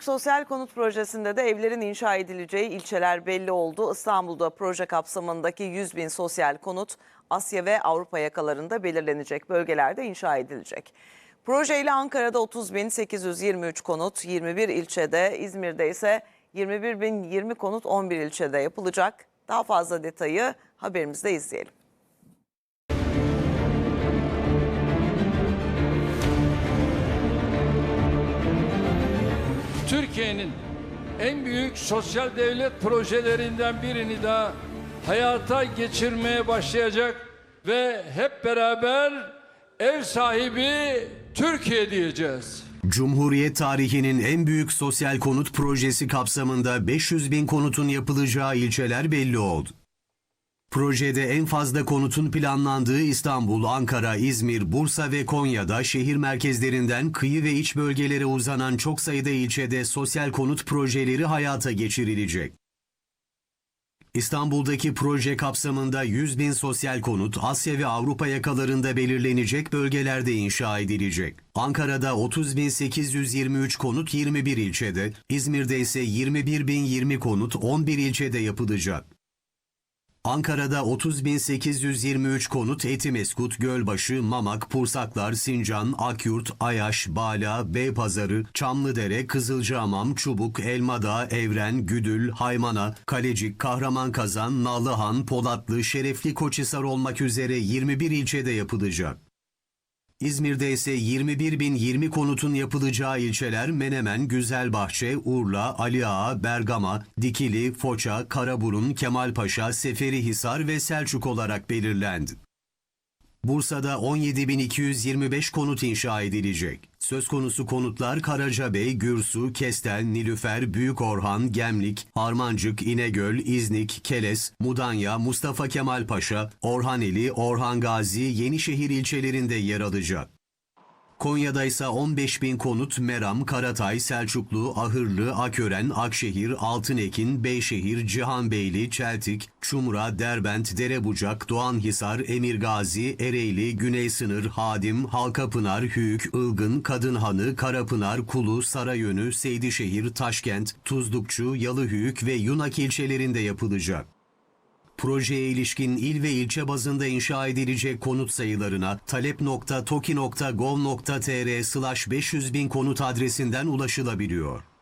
Sosyal konut projesinde de evlerin inşa edileceği ilçeler belli oldu. İstanbul'da proje kapsamındaki 100 bin sosyal konut Asya ve Avrupa yakalarında belirlenecek bölgelerde inşa edilecek. Projeyle Ankara'da 30.823 konut 21 ilçede, İzmir'de ise 21.020 konut 11 ilçede yapılacak. Daha fazla detayı haberimizde izleyelim. Türkiye'nin en büyük sosyal devlet projelerinden birini daha hayata geçirmeye başlayacak ve hep beraber ev sahibi Türkiye diyeceğiz. Cumhuriyet tarihinin en büyük sosyal konut projesi kapsamında 500 bin konutun yapılacağı ilçeler belli oldu. Projede en fazla konutun planlandığı İstanbul, Ankara, İzmir, Bursa ve Konya'da şehir merkezlerinden kıyı ve iç bölgelere uzanan çok sayıda ilçede sosyal konut projeleri hayata geçirilecek. İstanbul'daki proje kapsamında 100 bin sosyal konut Asya ve Avrupa yakalarında belirlenecek bölgelerde inşa edilecek. Ankara'da 30.823 konut 21 ilçede, İzmir'de ise 21.020 konut 11 ilçede yapılacak. Ankara'da 30.823 konut Etimeskut, Gölbaşı, Mamak, Pursaklar, Sincan, Akyurt, Ayaş, Bala, Beypazarı, Çamlıdere, Kızılcahamam, Çubuk, Elmadağ, Evren, Güdül, Haymana, Kalecik, Kahramankazan, Nallıhan, Polatlı, Şerefli Koçhisar olmak üzere 21 ilçede yapılacak. İzmir'de ise 21.020 konutun yapılacağı ilçeler Menemen, Güzelbahçe, Urla, Ali Ağa, Bergama, Dikili, Foça, Karaburun, Kemalpaşa, Seferihisar ve Selçuk olarak belirlendi. Bursa'da 17.225 konut inşa edilecek. Söz konusu konutlar Karacabey, Gürsu, Kestel, Nilüfer, Büyükorhan, Gemlik, Harmancık, İnegöl, İznik, Keles, Mudanya, Mustafa Kemal Paşa, Orhaneli, Orhan Gazi, Yenişehir ilçelerinde yer alacak. Konya'da ise 15 bin konut Meram, Karatay, Selçuklu, Ahırlı, Akören, Akşehir, Altınekin, Beyşehir, Cihanbeyli, Çeltik, Çumra, Derbent, Derebucak, Doğanhisar, Emirgazi, Ereğli, Güney Sınır, Hadim, Halkapınar, Hüyük, Ilgın, Kadınhanı, Karapınar, Kulu, Sarayönü, Seydişehir, Taşkent, Tuzlukçu, Yalıhüyük ve Yunak ilçelerinde yapılacak. Projeye ilişkin il ve ilçe bazında inşa edilecek konut sayılarına talep.toki.gov.tr slash 500 bin konut adresinden ulaşılabiliyor.